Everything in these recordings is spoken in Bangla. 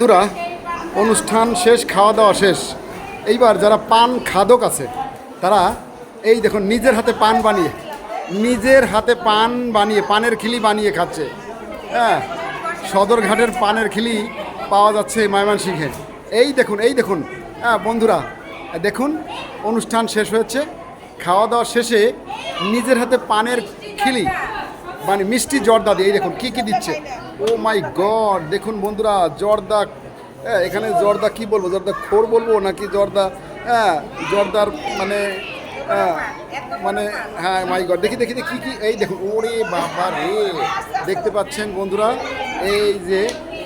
বন্ধুরা, অনুষ্ঠান শেষ, খাওয়া দাওয়া শেষ। এইবার যারা পান খাদক আছে, তারা এই দেখুন, নিজের হাতে পান বানিয়ে, নিজের হাতে পান বানিয়ে, পানের খিলি বানিয়ে খাচ্ছে। হ্যাঁ সদরঘাটের পানের খিলি পাওয়া যাচ্ছে ময়মনসিংহে। এই দেখুন এই দেখুন হ্যাঁ বন্ধুরা, দেখুন, অনুষ্ঠান শেষ হয়েছে, খাওয়া দাওয়া শেষে নিজের হাতে পানের খিলি মানে মিষ্টি জর্দা দিয়ে এই দেখুন কী কী দিচ্ছে? ও মাই গড দেখুন বন্ধুরা জর্দা হ্যাঁ এখানে জর্দা কি বলব? জর্দা খোর বলব নাকি জর্দা হ্যাঁ জর্দার মানে হ্যাঁ, মানে হ্যাঁ মাই গড দেখি দেখি দেখি কি এই দেখুন ওরে বাবা রে দেখতে পাচ্ছেন বন্ধুরা এই যে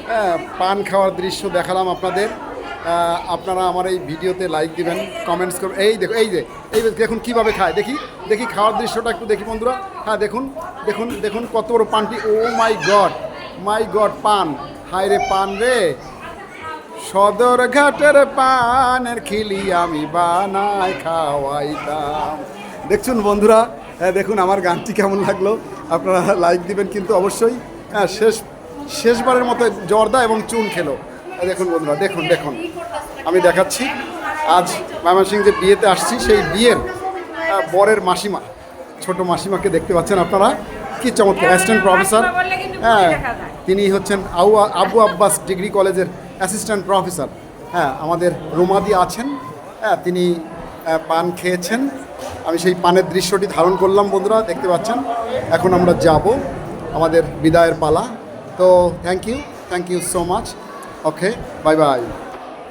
হ্যাঁ, পান খাওয়ার দৃশ্য দেখালাম আপনাদের। আপনারা আমার এই ভিডিওতে লাইক দিবেন কমেন্টস করবেন। এই দেখো, এই যে, এই দেখুন কীভাবে খায়। দেখি দেখি খাওয়ার দৃশ্যটা একটু দেখি বন্ধুরা। হ্যাঁ দেখুন দেখুন দেখুন কত বড় পানটি। ও মাই গড মাই গড পান। হায় রে পান রে। সদর ঘাটের পানের খিলি আমি বানাই, খাওয়াইতাম। দেখছুন বন্ধুরা হ্যাঁ দেখুন আমার গানটি কেমন লাগল। আপনারা লাইক দিবেন কিন্তু অবশ্যই হ্যাঁ শেষ, শেষবারের মতো জর্দা এবং চুন খেলো। দেখুন বন্ধুরা, দেখুন দেখুন। আমি দেখাচ্ছি। আজ ময়মনসিং যে বিয়েতে আসছি, সেই বিয়ের বরের মাসিমা, ছোট মাসিমাকে দেখতে পাচ্ছেন আপনারা। কি চমৎকার অ্যাসিস্ট্যান্ট প্রফেসর হ্যাঁ তিনি হচ্ছেন আউ আবু আব্বাস ডিগ্রি কলেজের অ্যাসিস্ট্যান্ট প্রফেসর হ্যাঁ আমাদের রোমাদি আছেন। হ্যাঁ তিনি পান খেয়েছেন। আমি সেই পানের দৃশ্যটি ধারণ করলাম বন্ধুরা, দেখতে পাচ্ছেন। এখন আমরা যাব আমাদের বিদায়ের পালা। তো thank you thank you so much Okay, bye bye.